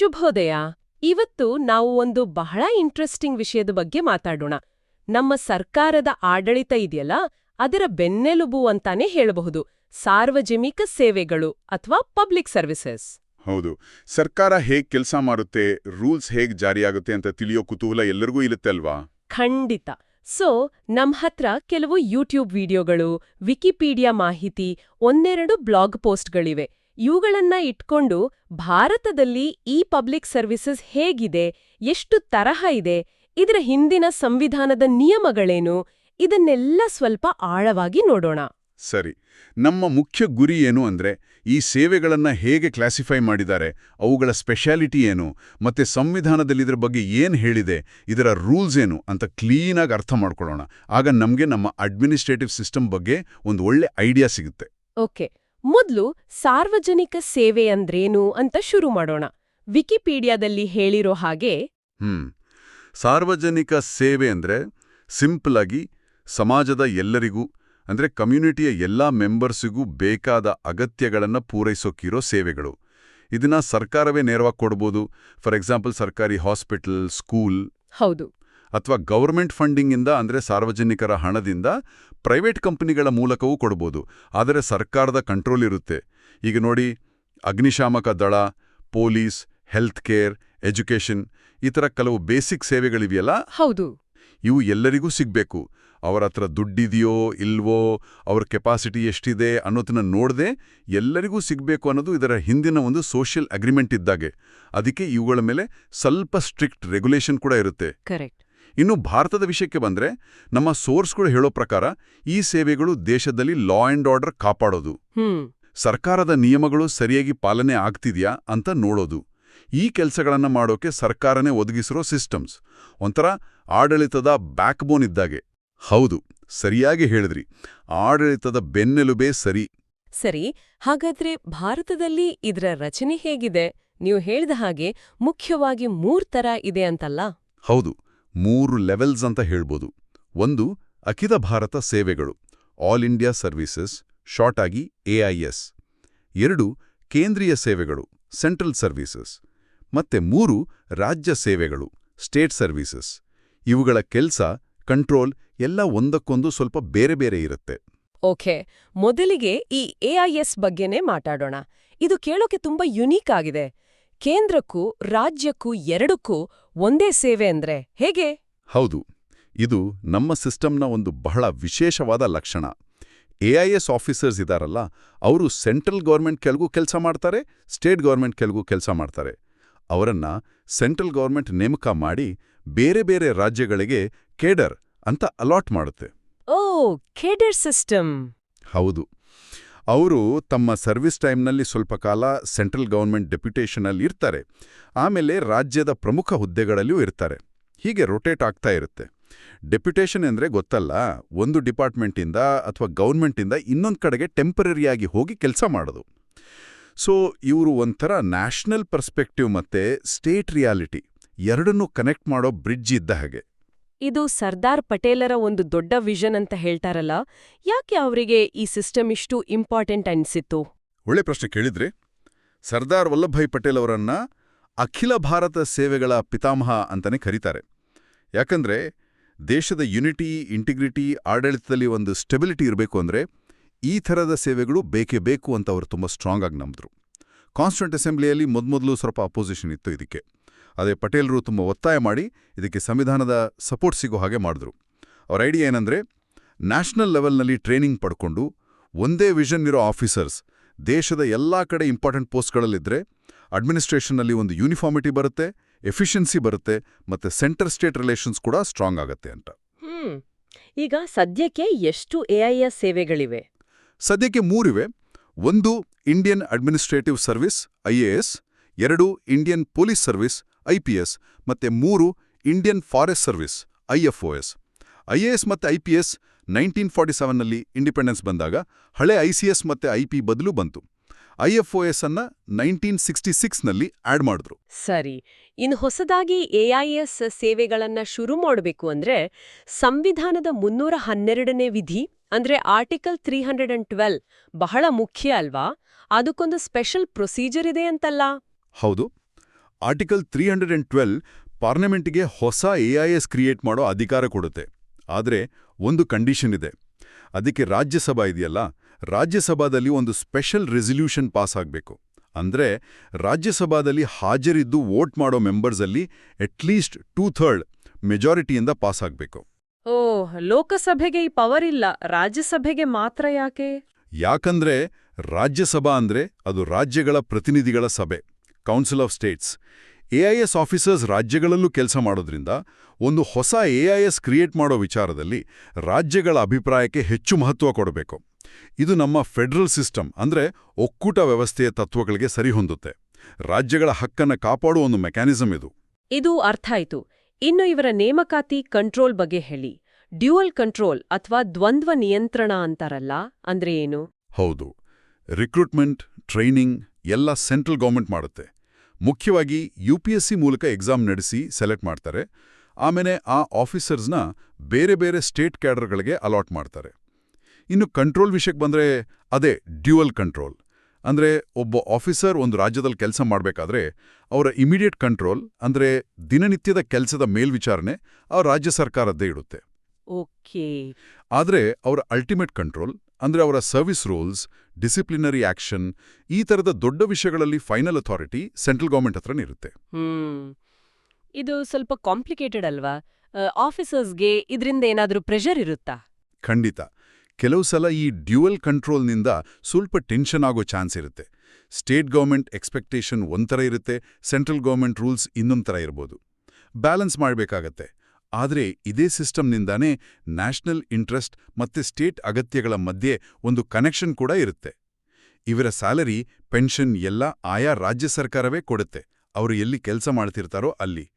ಶುಭೋದಯ. ಇವತ್ತು ನಾವು ಒಂದು ಬಹಳ ಇಂಟ್ರೆಸ್ಟಿಂಗ್ ವಿಷಯದ ಬಗ್ಗೆ ಮಾತಾಡೋಣ. ನಮ್ಮ ಸರ್ಕಾರದ ಆಡಳಿತ ಇದೆಯಲ್ಲ ಅದರ ಬೆನ್ನೆಲುಬು ಅಂತಾನೆ ಹೇಳಬಹುದು. ಸಾರ್ವಜನಿಕ ಸೇವೆಗಳು ಅಥವಾ ಪಬ್ಲಿಕ್ ಸರ್ವಿಸಸ್ ಹೌದು. ಸರ್ಕಾರ ಹೇಗ್ ಕೆಲಸ ಮಾಡುತ್ತೆ ರೂಲ್ಸ್ ಹೇಗ್ ಜಾರಿಯಾಗುತ್ತೆ ಅಂತ ತಿಳಿಯೋ ಕುತೂಹಲ ಎಲ್ಲರಿಗೂ ಇರುತ್ತೆ ಅಲ್ವಾ? ಖಂಡಿತ. ಸೊ ನಮ್ಮ ಹತ್ರ ಕೆಲವು ಯೂಟ್ಯೂಬ್ ವಿಡಿಯೋಗಳು ವಿಕಿಪೀಡಿಯಾ ಮಾಹಿತಿ ಒಂದೆರಡು ಬ್ಲಾಗ್ ಪೋಸ್ಟ್ಗಳಿವೆ ಇವುಗಳನ್ನ ಇಟ್ಕೊಂಡು ಭಾರತದಲ್ಲಿ ಈ ಪಬ್ಲಿಕ್ ಸರ್ವಿಸಸ್ ಹೇಗಿದೆ ಎಷ್ಟು ತರಹ ಇದೆ ಇದರ ಹಿಂದಿನ ಸಂವಿಧಾನದ ನಿಯಮಗಳೇನು ಇದನ್ನೆಲ್ಲ ಸ್ವಲ್ಪ ಆಳವಾಗಿ ನೋಡೋಣ. ಸರಿ ನಮ್ಮ ಮುಖ್ಯ ಗುರಿ ಏನು ಅಂದ್ರೆ ಈ ಸೇವೆಗಳನ್ನ ಹೇಗೆ ಕ್ಲಾಸಿಫೈ ಮಾಡಿದ್ದಾರೆ ಅವುಗಳ ಸ್ಪೆಷಾಲಿಟಿ ಏನು ಮತ್ತೆ ಸಂವಿಧಾನದಲ್ಲಿ ಇದರ ಬಗ್ಗೆ ಏನು ಹೇಳಿದೆ ಇದರ ರೂಲ್ಸ್ ಏನು ಅಂತ ಕ್ಲೀನಾಗಿ ಅರ್ಥ ಮಾಡ್ಕೊಳ್ಳೋಣ. ಆಗ ನಮಗೆ ನಮ್ಮ ಅಡ್ಮಿನಿಸ್ಟ್ರೇಟಿವ್ ಸಿಸ್ಟಮ್ ಬಗ್ಗೆ ಒಂದು ಒಳ್ಳೆ ಐಡಿಯಾ ಸಿಗುತ್ತೆ. ಓಕೆ ಮೊದ್ಲು ಸಾರ್ವಜನಿಕ ಸೇವೆ ಅಂದ್ರೇನು ಅಂತ ಶುರು ಮಾಡೋಣ. ವಿಕಿಪೀಡಿಯಾದಲ್ಲಿ ಹೇಳಿರೋ ಹಾಗೆ ಹ್ಮ್. ಸಾರ್ವಜನಿಕ ಸೇವೆ ಅಂದ್ರೆ ಸಿಂಪಲ್ ಆಗಿ ಸಮಾಜದ ಎಲ್ಲರಿಗೂ ಅಂದ್ರೆ ಕಮ್ಯುನಿಟಿಯ ಎಲ್ಲಾ ಮೆಂಬರ್ಸಿಗೂ ಬೇಕಾದ ಅಗತ್ಯಗಳನ್ನ ಪೂರೈಸೋಕಿರೋ ಸೇವೆಗಳು. ಇದನ್ನ ಸರ್ಕಾರವೇ ನೇರವಾಗಿ ಕೊಡ್ಬೋದು. ಫಾರ್ ಎಕ್ಸಾಂಪಲ್ ಸರ್ಕಾರಿ ಹಾಸ್ಪಿಟಲ್ ಸ್ಕೂಲ್. ಹೌದು. ಅಥವಾ ಗೌರ್ಮೆಂಟ್ ಫಂಡಿಂಗಿಂದ ಅಂದ್ರೆ ಸಾರ್ವಜನಿಕರ ಹಣದಿಂದ ಪ್ರೈವೇಟ್ ಕಂಪನಿಗಳ ಮೂಲಕವೂ ಕೊಡ್ಬೋದು. ಆದರೆ ಸರ್ಕಾರದ ಕಂಟ್ರೋಲ್ ಇರುತ್ತೆ. ಈಗ ನೋಡಿ ಅಗ್ನಿಶಾಮಕ ದಳ ಪೊಲೀಸ್ ಹೆಲ್ತ್ ಕೇರ್ ಎಜುಕೇಷನ್ ಈ ಥರ ಕೆಲವು ಬೇಸಿಕ್ ಸೇವೆಗಳಿವೆಯಲ್ಲ? ಹೌದು. ಇವು ಎಲ್ಲರಿಗೂ ಸಿಗಬೇಕು. ಅವರ ಹತ್ರ ದುಡ್ಡಿದೆಯೋ ಇಲ್ವೋ ಅವ್ರ ಕೆಪಾಸಿಟಿ ಎಷ್ಟಿದೆ ಅನ್ನೋದನ್ನ ನೋಡದೆ ಎಲ್ಲರಿಗೂ ಸಿಗಬೇಕು ಅನ್ನೋದು ಇದರ ಹಿಂದಿನ ಒಂದು ಸೋಷಿಯಲ್ ಅಗ್ರಿಮೆಂಟ್ ಇದ್ದಾಗೆ. ಅದಕ್ಕೆ ಇವುಗಳ ಮೇಲೆ ಸ್ವಲ್ಪ ಸ್ಟ್ರಿಕ್ಟ್ ರೆಗ್ಯುಲೇಷನ್ ಕೂಡ ಇರುತ್ತೆ. ಕರೆಕ್ಟ್. ಇನ್ನು ಭಾರತದ ವಿಷಯಕ್ಕೆ ಬಂದ್ರೆ ನಮ್ಮ ಸೋರ್ಸ್ಗಳು ಹೇಳೋ ಪ್ರಕಾರ ಈ ಸೇವೆಗಳು ದೇಶದಲ್ಲಿ ಲಾ ಆ್ಯಂಡ್ ಆರ್ಡರ್ ಕಾಪಾಡೋದು. ಸರ್ಕಾರದ ನಿಯಮಗಳು ಸರಿಯಾಗಿ ಪಾಲನೆ ಆಗ್ತಿದ್ಯಾ ಅಂತ ನೋಡೋದು. ಈ ಕೆಲಸಗಳನ್ನು ಮಾಡೋಕೆ ಸರ್ಕಾರನೇ ಒದಗಿಸಿರೋ ಸಿಸ್ಟಮ್ಸ್ ಒಂಥರ ಆಡಳಿತದ ಬ್ಯಾಕ್ಬೋನ್ ಇದ್ದಾಗೆ. ಹೌದು ಸರಿಯಾಗಿ ಹೇಳಿದ್ರಿ. ಆಡಳಿತದ ಬೆನ್ನೆಲುಬೇ ಸರಿ. ಸರಿ ಹಾಗಾದ್ರೆ ಭಾರತದಲ್ಲಿ ಇದರ ರಚನೆ ಹೇಗಿದೆ? ನೀವು ಹೇಳಿದ ಹಾಗೆ ಮುಖ್ಯವಾಗಿ ಮೂರ್ ತರ ಇದೆ ಅಂತಲ್ಲ? ಹೌದು ಮೂರು ಲೆವೆಲ್ಸ್ ಅಂತ ಹೇಳ್ಬೋದು. ಒಂದು ಅಖಿಲ ಭಾರತ ಸೇವೆಗಳು, ಆಲ್ ಇಂಡಿಯಾ ಸರ್ವೀಸಸ್ ಶಾರ್ಟ್ ಆಗಿ ಎಐಎಸ್ ಎರಡು ಕೇಂದ್ರೀಯ ಸೇವೆಗಳು, ಸೆಂಟ್ರಲ್ ಸರ್ವೀಸಸ್. ಮತ್ತೆ ಮೂರು ರಾಜ್ಯ ಸೇವೆಗಳು, ಸ್ಟೇಟ್ ಸರ್ವೀಸಸ್. ಇವುಗಳ ಕೆಲ್ಸ, ಕಂಟ್ರೋಲ್ ಎಲ್ಲ ಒಂದಕ್ಕೊಂದು ಸ್ವಲ್ಪ ಬೇರೆ ಬೇರೆ ಇರುತ್ತೆ. ಓಕೆ, ಮೊದಲಿಗೆ ಈ ಎಐಎಸ್ ಬಗ್ಗೆನೇ ಮಾತಾಡೋಣ. ಇದು ಕೇಳೋಕೆ ತುಂಬಾ ಯುನೀಕ್ ಆಗಿದೆ. ಕೇಂದ್ರಕ್ಕೂ ರಾಜ್ಯಕ್ಕೂ ಎರಡಕ್ಕೂ ಒಂದೇ ಸೇವೆ ಅಂದ್ರೆ ಹೇಗೆ? ಹೌದು ಇದು ನಮ್ಮ ಸಿಸ್ಟಮ್ನ ಒಂದು ಬಹಳ ವಿಶೇಷವಾದ ಲಕ್ಷಣ. ಎಐಎಸ್ ಆಫೀಸರ್ಸ್ ಇದಾರಲ್ಲ ಅವರು ಸೆಂಟ್ರಲ್ ಗೌರ್ಮೆಂಟ್ ಕೆಳಗೂ ಕೆಲಸ ಮಾಡ್ತಾರೆ ಸ್ಟೇಟ್ ಗೌರ್ಮೆಂಟ್ ಕೆಳಗೂ ಕೆಲಸ ಮಾಡ್ತಾರೆ. ಅವರನ್ನ ಸೆಂಟ್ರಲ್ ಗೌರ್ಮೆಂಟ್ ನೇಮಕ ಮಾಡಿ ಬೇರೆ ಬೇರೆ ರಾಜ್ಯಗಳಿಗೆ ಕೇಡರ್ ಅಂತ ಅಲಾಟ್ ಮಾಡುತ್ತೆ. ಓ ಕೇಡರ್ ಸಿಸ್ಟಮ್. ಹೌದು. ಅವರು ತಮ್ಮ ಸರ್ವಿಸ್ ಟೈಮ್ನಲ್ಲಿ ಸ್ವಲ್ಪ ಕಾಲ ಸೆಂಟ್ರಲ್ ಗೌರ್ಮೆಂಟ್ ಡೆಪ್ಯುಟೇಷನಲ್ಲಿ ಇರ್ತಾರೆ. ಆಮೇಲೆ ರಾಜ್ಯದ ಪ್ರಮುಖ ಹುದ್ದೆಗಳಲ್ಲಿಯೂ ಇರ್ತಾರೆ. ಹೀಗೆ ರೊಟೇಟ್ ಆಗ್ತಾ ಇರುತ್ತೆ. ಡೆಪ್ಯುಟೇಷನ್ ಅಂದರೆ ಗೊತ್ತಲ್ಲ, ಒಂದು ಡಿಪಾರ್ಟ್ಮೆಂಟಿಂದ ಅಥವಾ ಗೌರ್ಮೆಂಟಿಂದ ಇನ್ನೊಂದು ಕಡೆಗೆ ಟೆಂಪರರಿಯಾಗಿ ಹೋಗಿ ಕೆಲಸ ಮಾಡೋದು. ಸೊ ಇವರು ಒಂಥರ ನ್ಯಾಷನಲ್ ಪರ್ಸ್ಪೆಕ್ಟಿವ್ ಮತ್ತೆ ಸ್ಟೇಟ್ ರಿಯಾಲಿಟಿ ಎರಡನ್ನೂ ಕನೆಕ್ಟ್ ಮಾಡೋ ಬ್ರಿಡ್ಜ್ ಇದ್ದ ಹಾಗೆ. ಇದು ಸರ್ದಾರ್ ಪಟೇಲರ ಒಂದು ದೊಡ್ಡ ವಿಷನ್ ಅಂತ ಹೇಳ್ತಾರಲ್ಲ, ಯಾಕೆ ಅವರಿಗೆ ಈ ಸಿಸ್ಟಮ್ ಇಷ್ಟು ಇಂಪಾರ್ಟೆಂಟ್ ಅನಿಸಿತ್ತು? ಒಳ್ಳೆ ಪ್ರಶ್ನೆ ಕೇಳಿದ್ರಿ, ಸರ್ದಾರ್ ವಲ್ಲಭಭಾಯಿ ಪಟೇಲ್ ಅವರನ್ನ ಅಖಿಲ ಭಾರತ ಸೇವೆಗಳ ಪಿತಾಮಹ ಅಂತಾನೆ ಕರೀತಾರೆ. ಯಾಕಂದ್ರೆ, ದೇಶದ ಯುನಿಟಿ, ಇಂಟಿಗ್ರಿಟಿ, ಆಡಳಿತದಲ್ಲಿ ಒಂದು ಸ್ಟೆಬಿಲಿಟಿ ಇರಬೇಕು ಅಂದ್ರೆ, ಈ ಥರದ ಸೇವೆಗಳು ಬೇಕೇ ಬೇಕು ಅಂತ ಅವರು ತುಂಬ ಸ್ಟ್ರಾಂಗ್ ಆಗಿ ನಂಬಿದ್ರು. ಕಾನ್ಸ್ಟಿಟ್ಯೂಂಟ್ ಅಸೆಂಬ್ಲಿಯಲ್ಲಿ ಮೊದಮೊದಲು ಸ್ವಲ್ಪ ಅಪೋಸಿಷನ್ ಇತ್ತು ಇದಕ್ಕೆ. ಅದೇ ಪಟೇಲ್ರು ತುಂಬ ಒತ್ತಾಯ ಮಾಡಿ ಇದಕ್ಕೆ ಸಂವಿಧಾನದ ಸಪೋರ್ಟ್ ಸಿಗೋ ಹಾಗೆ ಮಾಡಿದ್ರು. ಅವ್ರ ಐಡಿಯಾ ಏನಂದ್ರೆ ನ್ಯಾಷನಲ್ ಲೆವೆಲ್ನಲ್ಲಿ ಟ್ರೈನಿಂಗ್ ಪಡ್ಕೊಂಡು ಒಂದೇ ವಿಷನ್ ಇರೋ ಆಫೀಸರ್ಸ್ ದೇಶದ ಎಲ್ಲಾ ಕಡೆ ಇಂಪಾರ್ಟೆಂಟ್ ಪೋಸ್ಟ್ಗಳಲ್ಲಿದ್ದರೆ ಅಡ್ಮಿನಿಸ್ಟ್ರೇಷನ್ನಲ್ಲಿ ಒಂದು ಯೂನಿಫಾರ್ಮಿಟಿ ಬರುತ್ತೆ ಎಫಿಷಿಯನ್ಸಿ ಬರುತ್ತೆ ಮತ್ತೆ ಸೆಂಟರ್ ಸ್ಟೇಟ್ ರಿಲೇಷನ್ಸ್ ಕೂಡ ಸ್ಟ್ರಾಂಗ್ ಆಗುತ್ತೆ ಅಂತ. ಈಗ ಸದ್ಯಕ್ಕೆ ಎಷ್ಟು ಎಐಎಸ್ ಸೇವೆಗಳಿವೆ? ಸದ್ಯಕ್ಕೆ ಮೂರಿವೆ. ಒಂದು ಇಂಡಿಯನ್ ಅಡ್ಮಿನಿಸ್ಟ್ರೇಟಿವ್ ಸರ್ವಿಸ್ ಐಎಎಸ್ ಎರಡು ಇಂಡಿಯನ್ ಪೊಲೀಸ್ ಸರ್ವಿಸ್ ಐಪಿಎಸ್ ಮತ್ತೆ ಮೂರು Indian forest service IFOS IAS ಮತ್ತೆ ಐಪಿಎಸ್ ನೈನ್ಟೀನ್ ಫಾರ್ಟಿ ಸೆವೆನ್ನಲ್ಲಿ ಇಂಡಿಪೆಂಡೆನ್ಸ್ ಬಂದಾಗ ಹಳೆ ಐಸಿಎಸ್ ಮತ್ತೆ ಪಿ ಬದಲು ಬಂತು. ಐಎಫ್ಒಎಸ್ ಅನ್ನ ನೈನ್ಟೀನ್ ಸಿಕ್ಸ್ಟಿ ಸಿಕ್ಸ್ನಲ್ಲಿ ಆಡ್ ಮಾಡಿದ್ರು. ಸರಿ ಇನ್ನು ಹೊಸದಾಗಿ ಎಐಎಸ್ ಸೇವೆಗಳನ್ನು ಶುರು ಮಾಡಬೇಕು ಅಂದ್ರೆ ಸಂವಿಧಾನದ ಮುನ್ನೂರ ಹನ್ನೆರಡನೇ ವಿಧಿ ಅಂದ್ರೆ article three hundred and twelve ಬಹಳ ಮುಖ್ಯ ಅಲ್ವಾ? ಅದಕ್ಕೊಂದು ಸ್ಪೆಷಲ್ ಪ್ರೊಸೀಜರ್ ಇದೆ ಅಂತಲ್ಲ? ಹೌದು. Article three hundred and twelve ಪಾರ್ಲಿಮೆಂಟ್ಗೆ ಹೊಸ ಎ ಐ ಎಸ್ ಕ್ರಿಯೇಟ್ ಮಾಡೋ ಅಧಿಕಾರ ಕೊಡುತ್ತೆ. ಆದರೆ ಒಂದು ಕಂಡೀಷನ್ ಇದೆ. ಅದಕ್ಕೆ ರಾಜ್ಯಸಭಾ ಇದೆಯಲ್ಲ? ರಾಜ್ಯಸಭಾದಲ್ಲಿ ಒಂದು ಸ್ಪೆಷಲ್ ರೆಸಲ್ಯೂಷನ್ ಪಾಸ್ ಆಗಬೇಕು. ಅಂದ್ರೆ ರಾಜ್ಯಸಭಾದಲ್ಲಿ ಹಾಜರಿದ್ದು ವೋಟ್ ಮಾಡೋ ಮೆಂಬರ್ಸಲ್ಲಿ ಅಟ್ಲೀಸ್ಟ್ ಟೂ ಥರ್ಡ್ ಮೆಜಾರಿಟಿಯಿಂದ ಪಾಸ್ ಆಗಬೇಕು. ಓ ಲೋಕಸಭೆಗೆ ಈ ಪವರ್ ಇಲ್ಲ. ರಾಜ್ಯಸಭೆಗೆ ಮಾತ್ರ ಯಾಕೆ? ಯಾಕಂದ್ರೆ ರಾಜ್ಯಸಭಾ ಅಂದ್ರೆ ಅದು ರಾಜ್ಯಗಳ ಪ್ರತಿನಿಧಿಗಳ ಸಭೆ. Council of states AIS officers ರಾಜ್ಯಗಳಲ್ಲೂ ಕೆಲಸ ಮಾಡೋದ್ರಿಂದ ಒಂದು ಹೊಸ ಎಐಎಸ್ ಕ್ರಿಯೇಟ್ ಮಾಡೋ ವಿಚಾರದಲ್ಲಿ ರಾಜ್ಯಗಳ ಅಭಿಪ್ರಾಯಕ್ಕೆ ಹೆಚ್ಚು ಮಹತ್ವ ಕೊಡಬೇಕು. ಇದು ನಮ್ಮ ಫೆಡರಲ್ ಸಿಸ್ಟಮ್ ಅಂದ್ರೆ ಒಕ್ಕೂಟ ವ್ಯವಸ್ಥೆಯ ತತ್ವಗಳಿಗೆ ಸರಿಹೊಂದುತ್ತೆ ರಾಜ್ಯಗಳ ಹಕ್ಕನ್ನ ಕಾಪಾಡುವ ಒಂದು ಮೆಕ್ಯಾನಿಸಮ್ ಇದು. ಇದು ಅರ್ಥ ಆಯ್ತು. ಇನ್ನು ಇವರ ನೇಮಕಾತಿ ಕಂಟ್ರೋಲ್ ಬಗ್ಗೆ ಹೇಳಿ. ಡ್ಯೂಯಲ್ ಕಂಟ್ರೋಲ್ ಅಥವಾ ದ್ವಂದ್ವ ನಿಯಂತ್ರಣ ಅಂತಾರಲ್ಲ ಅಂದ್ರೆ ಏನು? ಹೌದು. ರಿಕ್ರೂಟ್ಮೆಂಟ್ ಟ್ರೈನಿಂಗ್ ಎಲ್ಲ ಸೆಂಟ್ರಲ್ ಗೌರ್ಮೆಂಟ್ ಮಾಡುತ್ತೆ. ಮುಖ್ಯವಾಗಿ ಯು ಪಿ ಎಸ್ ಸಿ ಮೂಲಕ ಎಕ್ಸಾಮ್ ನಡೆಸಿ ಸೆಲೆಕ್ಟ್ ಮಾಡ್ತಾರೆ. ಆಮೇಲೆ ಆ ಆಫೀಸರ್ಸ್ನ ಬೇರೆ ಬೇರೆ ಸ್ಟೇಟ್ ಕ್ಯಾಡರ್ಗಳಿಗೆ ಅಲಾಟ್ ಮಾಡ್ತಾರೆ. ಇನ್ನು ಕಂಟ್ರೋಲ್ ವಿಷಯಕ್ಕೆ ಬಂದರೆ ಅದೇ ಡ್ಯೂಯಲ್ ಕಂಟ್ರೋಲ್. ಅಂದರೆ ಒಬ್ಬ ಆಫೀಸರ್ ಒಂದು ರಾಜ್ಯದಲ್ಲಿ ಕೆಲಸ ಮಾಡಬೇಕಾದ್ರೆ ಅವರ ಇಮಿಡಿಯೇಟ್ ಕಂಟ್ರೋಲ್, ಅಂದರೆ ದಿನನಿತ್ಯದ ಕೆಲಸದ ಮೇಲ್ವಿಚಾರಣೆ ಆ ರಾಜ್ಯ ಸರ್ಕಾರದ್ದೇ ಇಡುತ್ತೆ. ಓಕೆ. ಆದರೆ ಅವರ ಅಲ್ಟಿಮೇಟ್ ಕಂಟ್ರೋಲ್ ಅಂದ್ರೆ ಅವರ ಸರ್ವಿಸ್ ರೂಲ್ಸ್ ಡಿಸಿಪ್ಲಿನರಿ ಆಕ್ಷನ್ ಈ ಥರದ ದೊಡ್ಡ ವಿಷಯಗಳಲ್ಲಿ ಫೈನಲ್ ಅಥಾರಿಟಿ ಸೆಂಟ್ರಲ್ ಗೌರ್ಮೆಂಟ್ ಹತ್ರನೇ ಇರುತ್ತೆ. ಇದು ಸ್ವಲ್ಪ ಕಾಂಪ್ಲಿಕೇಟೆಡ್ ಅಲ್ವಾ? ಆಫೀಸರ್ಸ್ಗೆ ಇದರಿಂದ ಏನಾದ್ರೂ ಪ್ರೆಷರ್ ಇರುತ್ತಾ? ಖಂಡಿತ. ಕೆಲವು ಸಲ ಈ ಡ್ಯೂಯಲ್ ಕಂಟ್ರೋಲ್ನಿಂದ ಸ್ವಲ್ಪ ಟೆನ್ಷನ್ ಆಗೋ ಚಾನ್ಸ್ ಇರುತ್ತೆ. ಸ್ಟೇಟ್ ಗೌರ್ಮೆಂಟ್ ಎಕ್ಸ್ಪೆಕ್ಟೇಷನ್ ಒಂಥರ ಇರುತ್ತೆ ಸೆಂಟ್ರಲ್ ಗೌರ್ಮೆಂಟ್ ರೂಲ್ಸ್ ಇನ್ನೊಂದು ಥರ ಇರ್ಬೋದು. ಬ್ಯಾಲೆನ್ಸ್ ಮಾಡಬೇಕಾಗತ್ತೆ. ಆದರೆ ಇದೇ ಸಿಸ್ಟಮ್ನಿಂದಾನೇ ನ್ಯಾಷನಲ್ ಇಂಟ್ರೆಸ್ಟ್ ಮತ್ತೆ ಸ್ಟೇಟ್ ಅಗತ್ಯಗಳ ಮಧ್ಯೆ ಒಂದು ಕನೆಕ್ಷನ್ ಕೂಡ ಇರುತ್ತೆ. ಇವರ ಸ್ಯಾಲರಿ, ಪೆನ್ಷನ್ ಎಲ್ಲ ಆಯಾ ರಾಜ್ಯ ಸರ್ಕಾರವೇ ಕೊಡುತ್ತೆ. ಅವರು ಎಲ್ಲಿ ಕೆಲಸ ಮಾಡ್ತಿರ್ತಾರೋ ಅಲ್ಲಿ.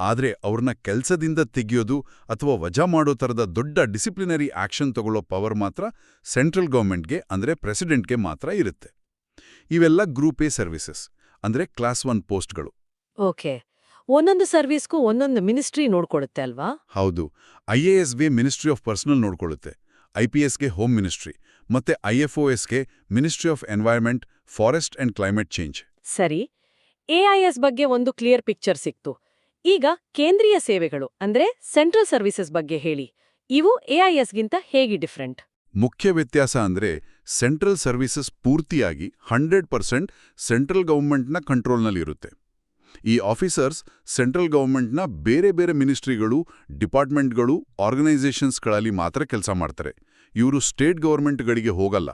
ಆದರೆ ಅವ್ರನ್ನ ಕೆಲಸದಿಂದ ತೆಗೆಯೋದು ಅಥವಾ ವಜಾ ಮಾಡೋ ಥರದ ದೊಡ್ಡ ಡಿಸಿಪ್ಲಿನರಿ ಆಕ್ಷನ್ ತಗೊಳ್ಳೋ ಪವರ್ ಮಾತ್ರ ಸೆಂಟ್ರಲ್ ಗೌರ್ಮೆಂಟ್ಗೆ ಅಂದ್ರೆ ಪ್ರೆಸಿಡೆಂಟ್ಗೆ ಮಾತ್ರ ಇರುತ್ತೆ. ಇವೆಲ್ಲ ಗ್ರೂಪ್ ಎ ಸರ್ವಿಸಸ್ ಅಂದ್ರೆ ಕ್ಲಾಸ್ ಒನ್ ಪೋಸ್ಟ್ಗಳು. ಓಕೆ. ಒಂದೊಂದು ಸರ್ವಿಸ್ಗೂ ಒಂದೊಂದು ಮಿನಿಸ್ಟ್ರಿ ನೋಡ್ಕೊಡುತ್ತೆ ಅಲ್ವಾ? ಹೌದು. ಐ ಎ ಎಸ್ಗೆ ಮಿನಿಸ್ಟ್ರಿ ಆಫ್ ಪರ್ಸನಲ್ ನೋಡ್ಕೊಳುತ್ತೆ. ಐ ಪಿ ಎಸ್ಗೆ ಹೋಮ್ ಮಿನಿಸ್ಟ್ರಿ ಮತ್ತೆ ಐ ಎಫ್ ಒ ಎಸ್ಗೆ ministry of environment forest and climate change. ಸರಿ. ಎಐಎಸ್ ಬಗ್ಗೆ ಒಂದು ಕ್ಲಿಯರ್ ಪಿಕ್ಚರ್ ಸಿಕ್ತು. ಈಗ ಕೇಂದ್ರೀಯ ಸೇವೆಗಳು ಅಂದ್ರೆ ಸೆಂಟ್ರಲ್ ಸರ್ವಿಸಸ್ ಬಗ್ಗೆ ಹೇಳಿ. ಇವು ಎಐಎಸ್ಗಿಂತ ಹೇಗೆ ಡಿಫ್ರೆಂಟ್? ಮುಖ್ಯ ವ್ಯತ್ಯಾಸ ಅಂದ್ರೆ ಸೆಂಟ್ರಲ್ ಸರ್ವಿಸಸ್ ಪೂರ್ತಿಯಾಗಿ ಹಂಡ್ರೆಡ್ ಪರ್ಸೆಂಟ್ ಸೆಂಟ್ರಲ್ ಗೌರ್ಮೆಂಟ್ನ ಕಂಟ್ರೋಲ್ನಲ್ಲಿರುತ್ತೆ. ಈ ಆಫೀಸರ್ಸ್ ಸೆಂಟ್ರಲ್ ಗೌರ್ಮೆಂಟ್ನ ಬೇರೆ ಬೇರೆ ಮಿನಿಸ್ಟ್ರಿಗಳು ಡಿಪಾರ್ಟ್ಮೆಂಟ್ಗಳು ಆರ್ಗನೈಸೇಷನ್ಸ್ಗಳಲ್ಲಿ ಮಾತ್ರ ಕೆಲಸ ಮಾಡ್ತಾರೆ. ಇವರು ಸ್ಟೇಟ್ ಗೌರ್ಮೆಂಟ್ಗಳಿಗೆ ಹೋಗಲ್ಲ.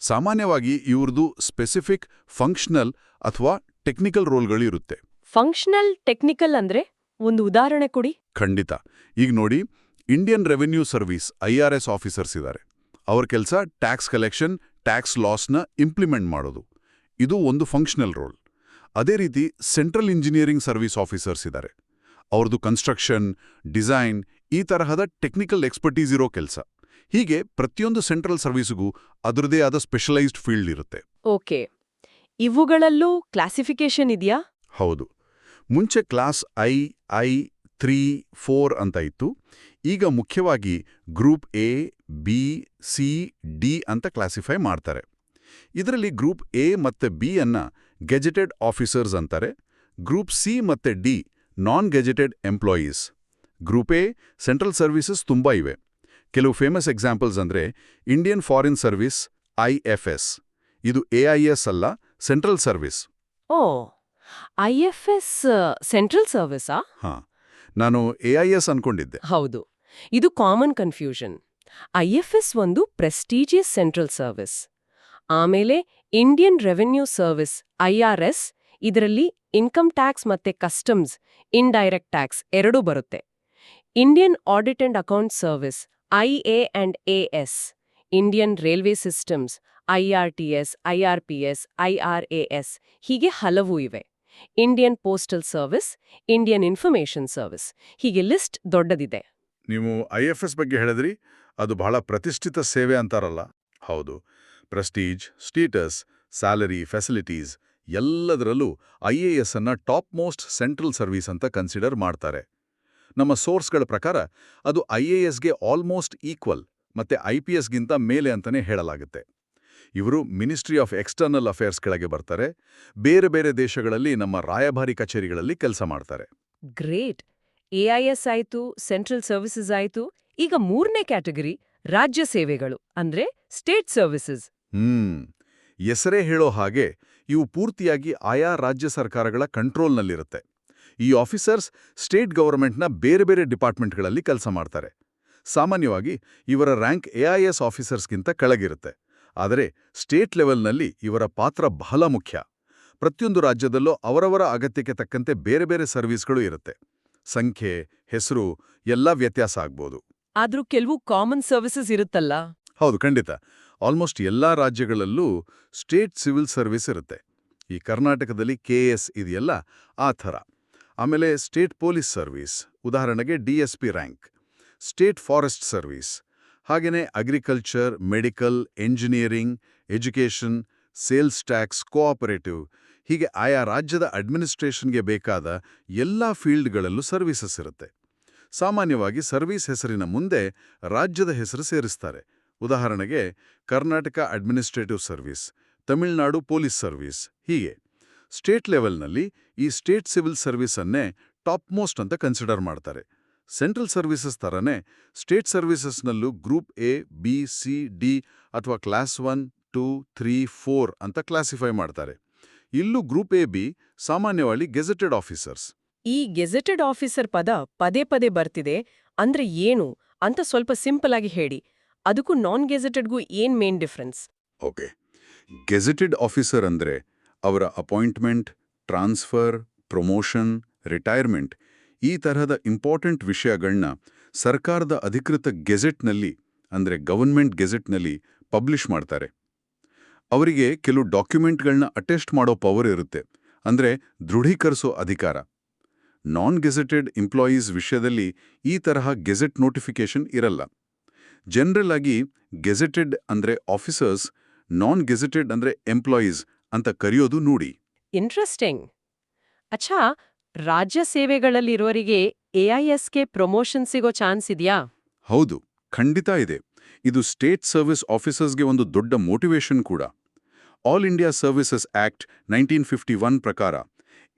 ಸಾಮಾನ್ಯವಾಗಿ ಇವ್ರದ್ದು ಸ್ಪೆಸಿಫಿಕ್ ಫಂಕ್ಷನಲ್ ಅಥವಾ ಟೆಕ್ನಿಕಲ್ ರೋಲ್ಗಳಿರುತ್ತೆ. ಫಂಕ್ಷನಲ್ ಟೆಕ್ನಿಕಲ್ ಅಂದ್ರೆ ಒಂದು ಉದಾಹರಣೆ ಕೊಡಿ. ಖಂಡಿತ. ಈಗ ನೋಡಿ Indian revenue service I R S officers ಇದ್ದಾರೆ ಅವ್ರ ಕೆಲಸ ಟ್ಯಾಕ್ಸ್ ಕಲೆಕ್ಷನ್ ಟ್ಯಾಕ್ಸ್ ಲಾಸ್ನ ಇಂಪ್ಲಿಮೆಂಟ್ ಮಾಡೋದು. ಇದು ಒಂದು ಫಂಕ್ಷನಲ್ ರೋಲ್. ಅದೇ ರೀತಿ ಸೆಂಟ್ರಲ್ ಇಂಜಿನಿಯರಿಂಗ್ ಸರ್ವಿಸ್ ಆಫೀಸರ್ಸ್ ಇದ್ದಾರೆ ಅವ್ರದ್ದು ಕನ್ಸ್ಟ್ರಕ್ಷನ್ ಡಿಸೈನ್ ಈ ತರಹದ ಟೆಕ್ನಿಕಲ್ ಎಕ್ಸ್ಪರ್ಟೀಸ್ ಇರೋ ಕೆಲಸ. ಹೀಗೆ ಪ್ರತಿಯೊಂದು ಸೆಂಟ್ರಲ್ ಸರ್ವಿಸ್ಗೂ ಅದರದೇ ಆದ ಸ್ಪೆಷಲೈಸ್ಡ್ ಫೀಲ್ಡ್ ಇರುತ್ತೆ. ಓಕೆ. ಇವುಗಳಲ್ಲೂ ಕ್ಲಾಸಿಫಿಕೇಶನ್ ಇದೆಯಾ? ಹೌದು. ಮುಂಚೆ class I I three four ಅಂತ ಇತ್ತು. ಈಗ ಮುಖ್ಯವಾಗಿ group A B C D ಅಂತ ಕ್ಲಾಸಿಫೈ ಮಾಡ್ತಾರೆ. ಇದರಲ್ಲಿ ಗ್ರೂಪ್ ಎ ಮತ್ತೆ ಬಿ ಅನ್ನ ಗೆಜೆಟೆಡ್ ಆಫೀಸರ್ಸ್ ಅಂತಾರೆ. ಗ್ರೂಪ್ ಸಿ ಮತ್ತೆ D non gazetted employees group A central services ತುಂಬಾ ಇವೆ. ಕೆಲವು ಫೇಮಸ್ ಎಕ್ಸಾಂಪಲ್ಸ್ ಅಂದ್ರೆ ಇಂಡಿಯನ್ ಫಾರಿನ್ ಸರ್ವಿಸ್ ಐಎಫ್ಎಸ್ ಇದು ಎ ಐ ಎಸ್ ಅಲ್ಲ ಸೆಂಟ್ರಲ್ ಸರ್ವಿಸ್. ಓ ಐ ಎಫ್ ಎಸ್ ಸೆಂಟ್ರಲ್ ಸರ್ವಿಸಾ? ಹಾ ನಾನು ಎ ಐ ಎಸ್ ಅನ್ಕೊಂಡಿದ್ದೆ. ಹೌದು ಇದು common confusion I F S ಒಂದು ಪ್ರೆಸ್ಟೀಜಿಯಸ್ ಸೆಂಟ್ರಲ್ ಸರ್ವಿಸ್ ಆಮೇಲೆ ಇಂಡಿಯನ್ ರೆವೆನ್ಯೂ ಸರ್ವಿಸ್ ಐಆರ್ಎಸ್ ಇದರಲ್ಲಿ ಇನ್ಕಮ್ ಟ್ಯಾಕ್ಸ್ ಮತ್ತೆ ಕಸ್ಟಮ್ಸ್ ಇಂಡೈರೆಕ್ಟ್ ಟ್ಯಾಕ್ಸ್ ಎರಡೂ ಬರುತ್ತೆ. Indian audit and account service I A and S Indian railway systems I R T S I R PS I R A S ಹೀಗೆ ಹಲವು ಇವೆ. Indian postal service Indian information service ಹೀಗೆ list ದೊಡ್ಡದಿದೆ. ನೀವು I F S ಬಗ್ಗೆ ಹೇಳಿದ್ರಿ, ಅದು ಬಹಳ ಪ್ರತಿಷ್ಠಿತ ಸೇವೆ ಅಂತಾರಲ್ಲ. ಹೌದು. ಪ್ರೆಸ್ಟೀಜ್ ಸ್ಟೇಟಸ್ ಸ್ಯಾಲರಿ ಫೆಸಿಲಿಟೀಸ್ ಎಲ್ಲದರಲ್ಲೂ ಐ ಎ ಎಸ್ ಅನ್ನ ಟಾಪ್ ಮೋಸ್ಟ್ ಸೆಂಟ್ರಲ್ ಸರ್ವಿಸ್ ಅಂತ ಕನ್ಸಿಡರ್ ಮಾಡ್ತಾರೆ. ನಮ್ಮ ಸೋರ್ಸ್ಗಳ ಪ್ರಕಾರ ಅದು ಐ ಎ ಎಸ್ಗೆ ಆಲ್ಮೋಸ್ಟ್ ಈಕ್ವಲ್ ಮತ್ತೆ ಐ ಪಿ ಎಸ್ಗಿಂತ ಮೇಲೆ ಅಂತಲೇ ಹೇಳಲಾಗುತ್ತೆ. ಇವರು ಮಿನಿಸ್ಟ್ರಿ ಆಫ್ ಎಕ್ಸ್ಟರ್ನಲ್ ಅಫೇರ್ಸ್ ಕೆಳಗೆ ಬರ್ತಾರೆ. ಬೇರೆ ಬೇರೆ ದೇಶಗಳಲ್ಲಿ ನಮ್ಮ ರಾಯಭಾರಿ ಕಚೇರಿಗಳಲ್ಲಿ ಕೆಲಸ ಮಾಡ್ತಾರೆ. ಗ್ರೇಟ್ ಎಐಎಸ್ ಆಯಿತು ಸೆಂಟ್ರಲ್ ಸರ್ವಿಸಸ್ ಆಯಿತು, ಈಗ ಮೂರನೇ ಕ್ಯಾಟಗರಿ ರಾಜ್ಯ ಸೇವೆಗಳು, ಅಂದ್ರೆ ಸ್ಟೇಟ್ ಸರ್ವಿಸಸ್. ಹ್ಮ್. ಹೆಸರೇ ಹೇಳೋ ಹಾಗೆ ಇವು ಪೂರ್ತಿಯಾಗಿ ಆಯಾ ರಾಜ್ಯ ಸರ್ಕಾರಗಳ ಕಂಟ್ರೋಲ್ನಲ್ಲಿರುತ್ತೆ. ಈ ಆಫೀಸರ್ಸ್ ಸ್ಟೇಟ್ ಗವರ್ಮೆಂಟ್ನ ಬೇರೆ ಬೇರೆ ಡಿಪಾರ್ಟ್ಮೆಂಟ್ಗಳಲ್ಲಿ ಕೆಲಸ ಮಾಡ್ತಾರೆ. ಸಾಮಾನ್ಯವಾಗಿ ಇವರ ರ್ಯಾಂಕ್ ಎಐಎಸ್ ಆಫೀಸರ್ಸ್ಗಿಂತ ಕೆಳಗಿರುತ್ತೆ. ಆದರೆ ಸ್ಟೇಟ್ ಲೆವೆಲ್ನಲ್ಲಿ ಇವರ ಪಾತ್ರ ಬಹಳ ಮುಖ್ಯ. ಪ್ರತಿಯೊಂದು ರಾಜ್ಯದಲ್ಲೂ ಅವರವರ ಅಗತ್ಯಕ್ಕೆ ತಕ್ಕಂತೆ ಬೇರೆ ಬೇರೆ ಸರ್ವಿಸ್ಗಳು ಇರುತ್ತೆ. ಸಂಖ್ಯೆ, ಹೆಸರು, ಎಲ್ಲ ವ್ಯತ್ಯಾಸ ಆಗ್ಬೋದು. ಆದ್ರೂ ಕೆಲವು ಕಾಮನ್ ಸರ್ವಿಸಸ್ ಇರುತ್ತಲ್ಲ? ಹೌದು, ಖಂಡಿತ. ಆಲ್ಮೋಸ್ಟ್ ಎಲ್ಲಾ ರಾಜ್ಯಗಳಲ್ಲೂ ಸ್ಟೇಟ್ ಸಿವಿಲ್ ಸರ್ವಿಸ್ ಇರುತ್ತೆ. ಈ ಕರ್ನಾಟಕದಲ್ಲಿ ಕೆ ಎಸ್ ಇದೆಯಲ್ಲ, ಆ ಥರ. ಆಮೇಲೆ ಸ್ಟೇಟ್ ಪೊಲೀಸ್ ಸರ್ವಿಸ್ ಉದಾಹರಣೆಗೆ D S P rank state forest service ಹಾಗೆಯೇ agriculture medical engineering education sales tax cooperative ಹೀಗೆ ಆಯಾ ರಾಜ್ಯದ ಅಡ್ಮಿನಿಸ್ಟ್ರೇಷನ್ಗೆ ಬೇಕಾದ ಎಲ್ಲ ಫೀಲ್ಡ್ಗಳಲ್ಲೂ ಸರ್ವಿಸಸ್ ಇರುತ್ತೆ. ಸಾಮಾನ್ಯವಾಗಿ ಸರ್ವಿಸ್ ಹೆಸರಿನ ಮುಂದೆ ರಾಜ್ಯದ ಹೆಸರು ಸೇರಿಸ್ತಾರೆ. ಉದಾಹರಣೆಗೆ, Karnataka administrative service, Tamil Nadu police service, ಹೀಗೆ. ಸ್ಟೇಟ್ ಲೆವೆಲ್ನಲ್ಲಿ ಈ state civil service top most ಅಂತ ಕನ್ಸಿಡರ್ ಮಾಡ್ತಾರೆ. ಸೆಂಟ್ರಲ್ ಸರ್ವಿಸಸ್ ಥರನೇ state ಸರ್ವಿಸಸ್ನಲ್ಲೂ group A, B, C, D ಅಥವಾ class one, two, three, four ಅಂತ ಕ್ಲಾಸಿಫೈ ಮಾಡ್ತಾರೆ. ಇಲ್ಲೂ ಗ್ರೂಪ್ ಎ, ಬಿ ಸಾಮಾನ್ಯವಾಗಿ ಗೆಜೆಟೆಡ್ ಆಫೀಸರ್ಸ್. ಈ ಗೆಜೆಟೆಡ್ ಆಫೀಸರ್ ಪದ ಪದೇ ಪದೇ ಬರ್ತಿದೆ, ಅಂದ್ರೆ ಏನು ಅಂತ ಸ್ವಲ್ಪ ಸಿಂಪಲ್ ಆಗಿ ಹೇಳಿ. ಅದಕ್ಕೂ ನಾನ್ ಗೆಜೆಟೆಡ್ಗೂ ಏನ್ main difference okay. Gazetted officer ಅಂದ್ರೆ ಅವರ ಅಪಾಯಿಂಟ್ಮೆಂಟ್, ಟ್ರಾನ್ಸ್ಫರ್, ಪ್ರಮೋಷನ್, ರಿಟೈರ್ಮೆಂಟ್ ಈ ತರಹದ ಇಂಪಾರ್ಟೆಂಟ್ ವಿಷಯಗಳನ್ನ ಸರ್ಕಾರದ ಅಧಿಕೃತ ಗೆಜೆಟ್ನಲ್ಲಿ, ಅಂದರೆ ಗವರ್ಮೆಂಟ್ ಗೆಜೆಟ್ನಲ್ಲಿ ಪಬ್ಲಿಷ್ ಮಾಡ್ತಾರೆ. ಅವರಿಗೆ ಕೆಲವು ಡಾಕ್ಯುಮೆಂಟ್ಗಳನ್ನ ಅಟೆಸ್ಟ್ ಮಾಡೋ ಪವರ್ ಇರುತ್ತೆ, ಅಂದರೆ ದೃಢೀಕರಿಸೋ ಅಧಿಕಾರ. ನಾನ್ ಗೆಜೆಟೆಡ್ ಎಂಪ್ಲಾಯೀಸ್ ವಿಷಯದಲ್ಲಿ ಈ ತರಹ ಗೆಜೆಟ್ ನೋಟಿಫಿಕೇಶನ್ ಇರಲ್ಲ. ಜನರಲ್ ಆಗಿ ಗೆಜೆಟೆಡ್ ಅಂದ್ರೆ ಆಫೀಸರ್ಸ್ ನಾನ್ ಗೆಜೆಟೆಡ್ ಅಂದ್ರೆ ಎಂಪ್ಲಾಯೀಸ್ ಅಂತ ಕರೆಯೋದು ನೋಡಿ. ಇಂಟ್ರೆಸ್ಟಿಂಗ್ ಅಚ್ಛಾ ರಾಜ್ಯ ಸೇವೆಗಳಲ್ಲಿರೋರಿಗೆ ಎಐಎಸ್ಗೆ ಪ್ರಮೋಷನ್ ಸಿಗೋ ಚಾನ್ಸ್ ಇದೆಯಾ? ಹೌದು ಖಂಡಿತ ಇದೆ. ಇದು ಸ್ಟೇಟ್ ಸರ್ವಿಸ್ ಆಫೀಸರ್ಸ್ಗೆ ಒಂದು ದೊಡ್ಡ ಮೋಟಿವೇಶನ್ ಕೂಡ. All India services act nineteen fifty one ಪ್ರಕಾರ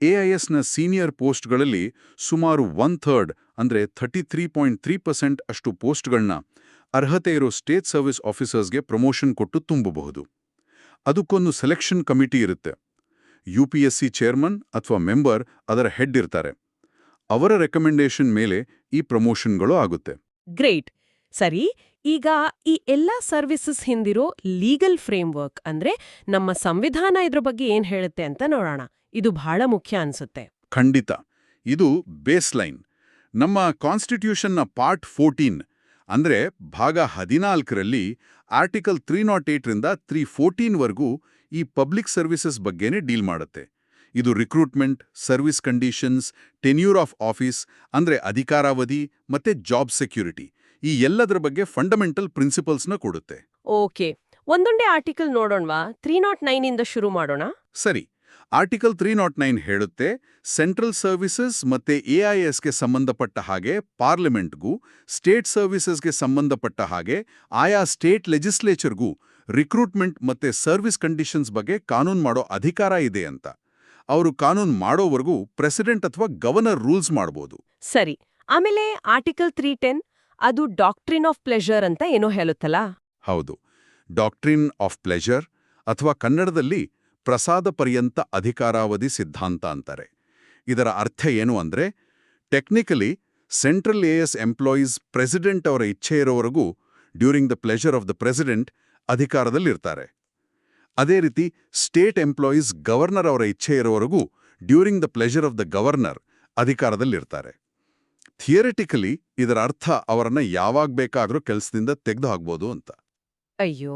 ಎಐಎಸ್ನ ಸೀನಿಯರ್ ಪೋಸ್ಟ್ಗಳಲ್ಲಿ ಸುಮಾರು ಒನ್ ಥರ್ಡ್, ಅಂದ್ರೆ thirty three point three percent ಅಷ್ಟು ಪೋಸ್ಟ್ಗಳನ್ನ ಅರ್ಹತೆ ಇರೋ ಸ್ಟೇಟ್ ಸರ್ವಿಸ್ ಆಫೀಸರ್ಸ್ಗೆ ಪ್ರಮೋಷನ್ ಕೊಟ್ಟು ತುಂಬಬಹುದು. ಅದಕ್ಕೊಂದು ಸೆಲೆಕ್ಷನ್ ಕಮಿಟಿ ಇರುತ್ತೆ. U P S C chairman ಅಥವಾ ಮೆಂಬರ್ ಅದರ ಹೆಡ್ ಇರ್ತಾರೆ. ಅವರ ರೆಕಮೆಂಡೇಶನ್ ಮೇಲೆ ಈ ಪ್ರಮೋಷನ್ಗಳು ಆಗುತ್ತೆ. ಗ್ರೇಟ್. ಸರಿ, ಈಗ ಈ ಎಲ್ಲಾ ಸರ್ವಿಸಸ್ ಹಿಂದಿರೋ ಲೀಗಲ್ ಫ್ರೇಮ್ವರ್ಕ್ ಅಂದ್ರೆ ನಮ್ಮ ಸಂವಿಧಾನ ಇದ್ರ ಬಗ್ಗೆ ಏನು ಹೇಳುತ್ತೆ ಅಂತ ನೋಡೋಣ. ಇದು ಬಹಳ ಮುಖ್ಯ ಅನ್ಸುತ್ತೆ. ಖಂಡಿತ. ಇದು ಬೇಸ್ಲೈನ್. ನಮ್ಮ ಕಾನ್ಸ್ಟಿಟ್ಯೂಷನ್ನ ಪಾರ್ಟ್ ಫೋರ್ಟೀನ್ ಅಂದ್ರೆ ಭಾಗ ಹದಿನಾಲ್ಕರಲ್ಲಿ ಆರ್ಟಿಕಲ್ ತ್ರೀ ನಾಟ್ ಏಟ್ರಿಂದ ತ್ರೀ ಫೋರ್ಟೀನ್ವರೆಗೂ ಈ ಪಬ್ಲಿಕ್ ಸರ್ವಿಸಸ್ ಬಗ್ಗೆನೇ ಡೀಲ್ ಮಾಡುತ್ತೆ. ಇದು recruitment service conditions tenure of office ಅಂದ್ರೆ ಅಧಿಕಾರಾವಧಿ ಮತ್ತೆ ಜಾಬ್ ಸೆಕ್ಯೂರಿಟಿ. ಈ ಎಲ್ಲದರ ಬಗ್ಗೆ ಫಂಡಮೆಂಟಲ್ ಪ್ರಿನ್ಸಿಪಲ್ಸ್ನ ಕೊಡುತ್ತೆ. ಓಕೆ. ಒಂದೊಂದೇ ಆರ್ಟಿಕಲ್ ನೋಡೋಣವಾ? ತ್ರೀ ನಾಟ್ ನೈನ್ ಇಂದ ಶುರು ಮಾಡೋಣ? ಸರಿ. ಆರ್ಟಿಕಲ್ ತ್ರೀ ನಾಟ್ ನೈನ್ ಹೇಳುತ್ತೆ ಸೆಂಟ್ರಲ್ ಸರ್ವಿಸಸ್ ಮತ್ತೆ ಎಐಎಸ್ಗೆ ಸಂಬಂಧಪಟ್ಟ ಹಾಗೆ ಪಾರ್ಲಿಮೆಂಟ್ಗೂ ಸ್ಟೇಟ್ ಸರ್ವಿಸಸ್ಗೆ ಸಂಬಂಧಪಟ್ಟ ಹಾಗೆ ಆಯಾ ಸ್ಟೇಟ್ ಲೆಜಿಸ್ಲೇಚರ್ಗೂ ರಿಕ್ರೂಟ್ಮೆಂಟ್ ಮತ್ತೆ ಸರ್ವಿಸ್ ಕಂಡೀಷನ್ಸ್ ಬಗ್ಗೆ ಕಾನೂನು ಮಾಡೋ ಅಧಿಕಾರ ಇದೆ ಅಂತ. ಅವರು ಕಾನೂನು ಮಾಡೋವರೆಗೂ ಪ್ರೆಸಿಡೆಂಟ್ ಅಥವಾ ಗವರ್ನರ್ ರೂಲ್ಸ್ ಮಾಡ್ಬೋದು. ಸರಿ ಆಮೇಲೆ ಆರ್ಟಿಕಲ್ ತ್ರೀ ಟೆನ್ ಅದು ಡಾಕ್ಟ್ರಿನ್ ಆಫ್ ಪ್ಲೆಜರ್ ಅಂತ ಏನೋ ಹೇಳುತ್ತಲ್ಲ? ಹೌದು ಡಾಕ್ಟ್ರಿನ್ ಆಫ್ ಪ್ಲೆಜರ್ ಅಥವಾ ಕನ್ನಡದಲ್ಲಿ ಪ್ರಸಾದ ಪರ್ಯಂತ ಅಧಿಕಾರಾವಧಿ ಸಿದ್ಧಾಂತ ಅಂತಾರೆ. ಇದರ ಅರ್ಥ ಏನು ಅಂದ್ರೆ technically central AS employees president ಅವರ ಇಚ್ಛೆ ಇರೋವರೆಗೂ during the pleasure of the president ಅಧಿಕಾರದಲ್ಲಿರ್ತಾರೆ. ಅದೇ ರೀತಿ ಸ್ಟೇಟ್ ಎಂಪ್ಲಾಯೀಸ್ ಗವರ್ನರ್ ಅವರ ಇಚ್ಛೆ ಇರೋವರೆಗೂ during the pleasure of the governor ಅಧಿಕಾರದಲ್ಲಿರ್ತಾರೆ. Theoretically ಇದರ ಅರ್ಥ ಅವರನ್ನ ಯಾವಾಗ ಬೇಕಾದರೂ ಕೆಲಸದಿಂದ ತೆಗೆದು ಹಾಕ್ಬೋದು ಅಂತ. ಅಯ್ಯೋ!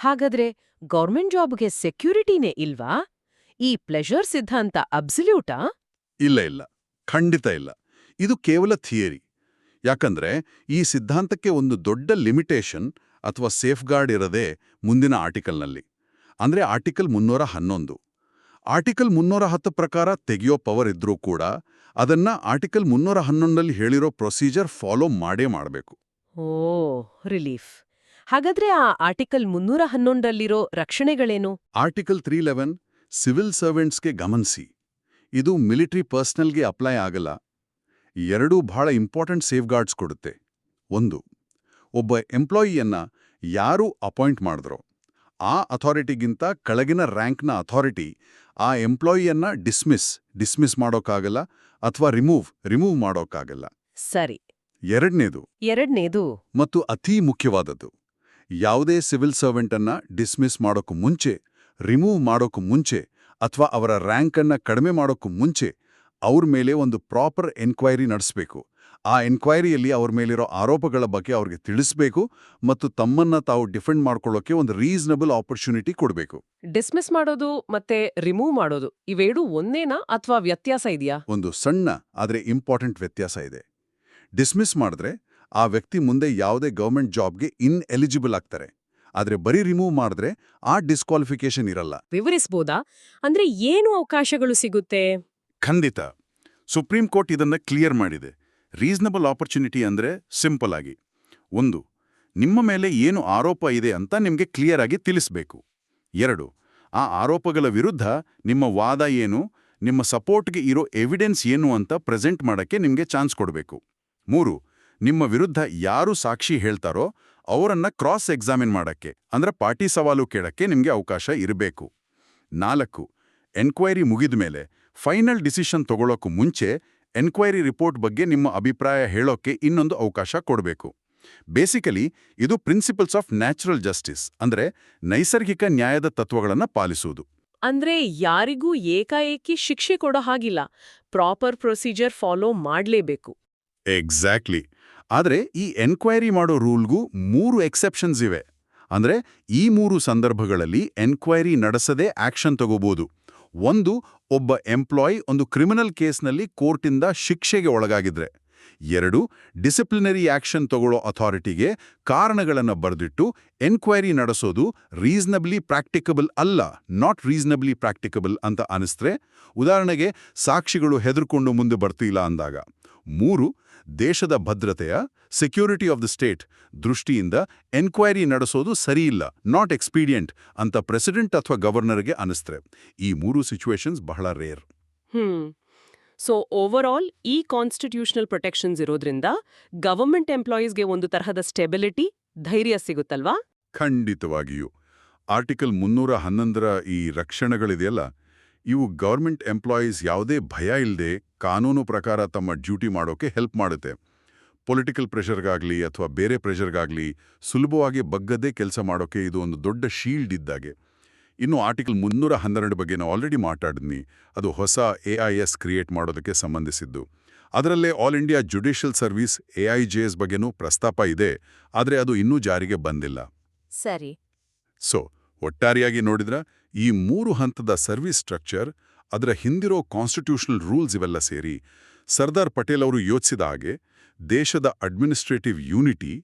ಹಾಗಾದ್ರೆ ಗೌರ್ಮೆಂಟ್ ಜಾಬ್ಗೆ ಸೆಕ್ಯೂರಿಟಿನೇ ಇಲ್ವಾ? ಈ ಪ್ಲೆಷರ್ ಸಿದ್ಧಾಂತ ಅಬ್ಸಲ್ಯೂಟಾ ಇಲ್ಲ ಇಲ್ಲ. ಖಂಡಿತ ಇಲ್ಲ. ಇದು ಕೇವಲ ಥಿಯರಿ. ಯಾಕಂದ್ರೆ ಈ ಸಿದ್ಧಾಂತಕ್ಕೆ ಒಂದು ದೊಡ್ಡ ಲಿಮಿಟೇಷನ್ ಅಥವಾ ಸೇಫ್ಗಾರ್ಡ್ ಇರದೆ ಮುಂದಿನ ಆರ್ಟಿಕಲ್ನಲ್ಲಿ ಅಂದ್ರೆ ಆರ್ಟಿಕಲ್ ಮುನ್ನೂರ ಹನ್ನೊಂದು. ಆರ್ಟಿಕಲ್ ಮುನ್ನೂರ ಹತ್ತು ಪ್ರಕಾರ ತೆಗೆಯೋ ಪವರ್ ಇದ್ರೂ ಕೂಡ ಅದನ್ನ ಆರ್ಟಿಕಲ್ ಮುನ್ನೂರ ಹನ್ನೊಂದರಲ್ಲಿ ಹೇಳಿರೋ ಪ್ರೊಸೀಜರ್ ಫಾಲೋ ಮಾಡೇ ಮಾಡಬೇಕು. ಓ ರಿಲೀಫ್ ಹಾಗಾದ್ರೆ ಆ ಆರ್ಟಿಕಲ್ ಮುನ್ನೂರ ಹನ್ನೊಂದರಲ್ಲಿರೋ ರಕ್ಷಣೆಗಳೇನು? ಆರ್ಟಿಕಲ್ ತ್ರೀ ಲೆವೆನ್ ಸಿವಿಲ್ ಸರ್ವೆಂಟ್ಸ್ಗೆ ಗಮನಿಸಿ. ಇದು ಮಿಲಿಟರಿ ಪರ್ಸ್ನಲ್ಗೆ ಅಪ್ಲೈ ಆಗಲ್ಲ. ಎರಡೂ ಬಹಳ ಇಂಪಾರ್ಟೆಂಟ್ ಸೇಫ್ಗಾರ್ಡ್ಸ್ ಕೊಡುತ್ತೆ. ಒಂದು ಒಬ್ಬ ಎಂಪ್ಲಾಯಿಯನ್ನ ಯಾರು ಅಪಾಯಿಂಟ್ ಮಾಡಿದ್ರೋ ಆ ಅಥಾರಿಟಿಗಿಂತ ಕೆಳಗಿನ ರ್ಯಾಂಕ್ನ ಅಥಾರಿಟಿ ಆ ಎಂಪ್ಲಾಯಿಯನ್ನ ಡಿಸ್ಮಿಸ್ ಡಿಸ್ಮಿಸ್ ಮಾಡೋಕ್ಕಾಗಲ್ಲ ಅಥವಾ ರಿಮೂವ್ ರಿಮೂವ್ ಮಾಡೋಕ್ಕಾಗಲ್ಲ. ಸರಿ. ಎರಡನೇದು ಎರಡನೇದು ಮತ್ತು ಅತೀ ಮುಖ್ಯವಾದದ್ದು. ಯಾವುದೇ ಸಿವಿಲ್ ಸರ್ವೆಂಟನ್ನು ಡಿಸ್ಮಿಸ್ ಮಾಡೋಕ್ಕೂ ಮುಂಚೆ ರಿಮೂವ್ ಮಾಡೋಕ್ಕೂ ಮುಂಚೆ ಅಥವಾ ಅವರ ರ್ಯಾಂಕನ್ನು ಕಡಿಮೆ ಮಾಡೋಕ್ಕೂ ಮುಂಚೆ ಅವ್ರ ಮೇಲೆ ಒಂದು ಪ್ರಾಪರ್ ಎನ್ಕ್ವೈರಿ ನಡೆಸಬೇಕು. ಆ ಎನ್ಕ್ವೈರಿಯಲ್ಲಿ ಅವ್ರ ಮೇಲಿರೋ ಆರೋಪಗಳ ಬಗ್ಗೆ ಅವ್ರಿಗೆ ತಿಳಿಸ್ಬೇಕು ಮತ್ತು ತಮ್ಮನ್ನ ತಾವು ಡಿಫೆಂಡ್ ಮಾಡ್ಕೊಳ್ಳೋಕೆ ಒಂದು ರೀಸನಬಲ್ ಆಪರ್ಚುನಿಟಿ ಕೊಡಬೇಕು. ಡಿಸ್ಮಿಸ್ ಮಾಡೋದು ಮತ್ತೆ ರಿಮೂವ್ ಮಾಡೋದು ಇವೆರಡು ಒಂದೇನಾ ಅಥವಾ ವ್ಯತ್ಯಾಸ ಇದೆಯಾ? ಒಂದು ಸಣ್ಣ ಆದರೆ ಇಂಪಾರ್ಟೆಂಟ್ ವ್ಯತ್ಯಾಸ ಇದೆ. ಡಿಸ್ಮಿಸ್ ಮಾಡಿದ್ರೆ ಆ ವ್ಯಕ್ತಿ ಮುಂದೆ ಯಾವುದೇ ಗೌರ್ಮೆಂಟ್ ಜಾಬ್ಗೆ ಇನ್ ಎಲಿಜಿಬಲ್ ಆಗ್ತಾರೆ. ಆದರೆ ಬರೀ ರಿಮೂವ್ ಮಾಡಿದ್ರೆ ಆ ಡಿಸ್ಕ್ವಾಲಿಫಿಕೇಶನ್ ಇರಲ್ಲ. ವಿವರಿಸಬಹುದಾ ಅಂದ್ರೆ ಏನು ಅವಕಾಶಗಳು ಸಿಗುತ್ತೆ? ಖಂಡಿತ. ಸುಪ್ರೀಂ ಕೋರ್ಟ್ ಇದನ್ನ ಕ್ಲಿಯರ್ ಮಾಡಿದೆ. ರೀಸನಬಲ್ ಆಪರ್ಚುನಿಟಿ ಅಂದ್ರೆ ಸಿಂಪಲ್ ಆಗಿ. ಒಂದು ನಿಮ್ಮ ಮೇಲೆ ಏನು ಆರೋಪ ಇದೆ ಅಂತ ನಿಮಗೆ ಕ್ಲಿಯರ್ ಆಗಿ ತಿಳಿಸ್ಬೇಕು. ಎರಡು ಆ ಆರೋಪಗಳ ವಿರುದ್ಧ ನಿಮ್ಮ ವಾದ ಏನು ನಿಮ್ಮ ಸಪೋರ್ಟ್ಗೆ ಇರೋ ಎವಿಡೆನ್ಸ್ ಏನು ಅಂತ ಪ್ರೆಸೆಂಟ್ ಮಾಡಕ್ಕೆ ನಿಮಗೆ ಚಾನ್ಸ್ ಕೊಡಬೇಕು. ಮೂರು ನಿಮ್ಮ ವಿರುದ್ಧ ಯಾರು ಸಾಕ್ಷಿ ಹೇಳ್ತಾರೋ ಅವರನ್ನ ಕ್ರಾಸ್ ಎಕ್ಸಾಮಿನ್ ಮಾಡಕ್ಕೆ ಅಂದ್ರೆ ಪಾಟಿ ಸವಾಲು ಕೇಳಕ್ಕೆ ನಿಮಗೆ ಅವಕಾಶ ಇರಬೇಕು. ನಾಲ್ಕು ಎನ್ಕ್ವೈರಿ ಮುಗಿದ ಮೇಲೆ ಫೈನಲ್ ಡಿಸಿಷನ್ ತಗೊಳ್ಳೋಕ್ಕೂ ಮುಂಚೆ ಎನ್ಕ್ವೈರಿ ರಿಪೋರ್ಟ್ ಬಗ್ಗೆ ನಿಮ್ಮ ಅಭಿಪ್ರಾಯ ಹೇಳೋಕ್ಕೆ ಇನ್ನೊಂದು ಅವಕಾಶ ಕೊಡಬೇಕು. ಬೇಸಿಕಲಿ ಇದು ಪ್ರಿನ್ಸಿಪಲ್ಸ್ ಆಫ್ ನ್ಯಾಚುರಲ್ ಜಸ್ಟಿಸ್ ಅಂದ್ರೆ ನೈಸರ್ಗಿಕ ನ್ಯಾಯದ ತತ್ವಗಳನ್ನು ಪಾಲಿಸುವುದು. ಅಂದ್ರೆ ಯಾರಿಗೂ ಏಕಾಏಕಿ ಶಿಕ್ಷೆ ಕೊಡೋ ಹಾಗಿಲ್ಲ ಪ್ರಾಪರ್ ಪ್ರೊಸೀಜರ್ ಫಾಲೋ ಮಾಡಲೇಬೇಕು. ಎಕ್ಸಾಕ್ಟ್ಲಿ ಆದರೆ ಈ ಎನ್ಕ್ವೈರಿ ಮಾಡೋ ರೂಲ್ಗೂ ಮೂರು ಎಕ್ಸೆಪ್ಷನ್ಸ್ ಇವೆ. ಅಂದ್ರೆ ಈ ಮೂರು ಸಂದರ್ಭಗಳಲ್ಲಿ ಎನ್ಕ್ವೈರಿ ನಡೆಸದೆ ಆಕ್ಷನ್ ತಗೋಬೋದು. ಒಂದು, ಒಬ್ಬ ಎಂಪ್ಲಾಯ್ ಒಂದು ಕ್ರಿಮಿನಲ್ ಕೇಸ್ನಲ್ಲಿ ಕೋರ್ಟಿಂದ ಶಿಕ್ಷೆಗೆ ಒಳಗಾಗಿದ್ರೆ. ಎರಡು, ಡಿಸಿಪ್ಲಿನರಿ ಆಕ್ಷನ್ ತಗೊಳ್ಳೋ ಅಥಾರಿಟಿಗೆ ಕಾರಣಗಳನ್ನು ಬರೆದಿಟ್ಟು ಎನ್ಕ್ವೈರಿ ನಡೆಸೋದು ರೀಸನಬ್ಲಿ ಪ್ರಾಕ್ಟಿಕಬಲ್ ಅಲ್ಲ, ನಾಟ್ ರೀಸನಬ್ಲಿ ಪ್ರಾಕ್ಟಿಕಬಲ್ ಅಂತ ಅನಿಸ್ತ್ರೆ. ಉದಾಹರಣೆಗೆ, ಸಾಕ್ಷಿಗಳು ಹೆದರ್ಕೊಂಡು ಮುಂದೆ ಬರ್ತಿಲ್ಲ ಅಂದಾಗ. ಮೂರು ದೇಶದ ಭದ್ರತೆಯ ಸೆಕ್ಯೂರಿಟಿ ಆಫ್ ದ ಸ್ಟೇಟ್ ದೃಷ್ಟಿಯಿಂದ ಎನ್ಕ್ವೈರಿ ನಡೆಸೋದು ಸರಿಯಿಲ್ಲ ನಾಟ್ ಎಕ್ಸ್ಪೀಡಿಯಂಟ್ ಅಂತ ಪ್ರೆಸಿಡೆಂಟ್ ಅಥವಾ ಗವರ್ನರ್ಗೆ ಅನಿಸ್ತ್ರೆ ಈ ಮೂರು ಸಿಚುವೇಶನ್ಸ್ ಬಹಳ ರೇರ್ ಸೊ ಓವರ್ ಆಲ್ ಈ ಕಾನ್ಸ್ಟಿಟ್ಯೂಷನಲ್ ಪ್ರೊಟೆಕ್ಷನ್ಸ್ ಇರೋದ್ರಿಂದ ಗವರ್ಮೆಂಟ್ ಎಂಪ್ಲಾಯೀಸ್ಗೆ ಒಂದು ತರಹದ ಸ್ಟೆಬಿಲಿಟಿ ಧೈರ್ಯ ಸಿಗುತ್ತಲ್ವಾ? ಖಂಡಿತವಾಗಿಯೂ. ಆರ್ಟಿಕಲ್ ಮುನ್ನೂರ ಹನ್ನೊಂದರ ಈ ರಕ್ಷಣೆಗಳಿದೆಯಲ್ಲ ಇವು ಗವರ್ಮೆಂಟ್ ಎಂಪ್ಲಾಯೀಸ್ ಯಾವುದೇ ಭಯ ಇಲ್ಲದೆ ಕಾನೂನು ಪ್ರಕಾರ ತಮ್ಮ ಡ್ಯೂಟಿ ಮಾಡೋಕೆ ಹೆಲ್ಪ್ ಮಾಡುತ್ತೆ. ಪೊಲಿಟಿಕಲ್ ಪ್ರೆಷರ್ಗಾಗಲಿ ಅಥವಾ ಬೇರೆ ಪ್ರೆಷರ್ಗಾಗಲಿ ಸುಲಭವಾಗಿ ಬಗ್ಗದೇ ಕೆಲಸ ಮಾಡೋಕೆ ಇದು ಒಂದು ದೊಡ್ಡ ಶೀಲ್ಡ್ ಇದ್ದಾಗೆ. ಇನ್ನು ಆರ್ಟಿಕಲ್ ಮುನ್ನೂರ ಹನ್ನೆರಡು ಬಗ್ಗೆ ನಾವು ಆಲ್ರೆಡಿ ಮಾತಾಡಿದ್ನಿ. ಅದು ಹೊಸ ಎ ಐ ಎಸ್ ಕ್ರಿಯೇಟ್ ಮಾಡೋದಕ್ಕೆ ಸಂಬಂಧಿಸಿದ್ದು. ಅದರಲ್ಲೇ all India judicial service A I J S ಬಗ್ಗೆನೂ ಪ್ರಸ್ತಾಪ ಇದೆ. ಆದರೆ ಅದು ಇನ್ನೂ ಜಾರಿಗೆ ಬಂದಿಲ್ಲ. ಸರಿ. ಸೊ ಒಟ್ಟಾರೆಯಾಗಿ ನೋಡಿದ್ರ ಈ ಮೂರು ಹಂತದ ಸರ್ವಿಸ್ ಸ್ಟ್ರಕ್ಚರ್ ಅದರ ಹಿಂದಿರೋ ಕಾನ್ಸ್ಟಿಟ್ಯೂಷನಲ್ ರೂಲ್ಸ್ ಇವೆಲ್ಲ ಸೇರಿ ಸರ್ದಾರ್ ಪಟೇಲ್ ಅವರು ಯೋಚಿಸಿದ ಹಾಗೆ ದೇಶದ ಅಡ್ಮಿನಿಸ್ಟ್ರೇಟಿವ್ ಯೂನಿಟಿ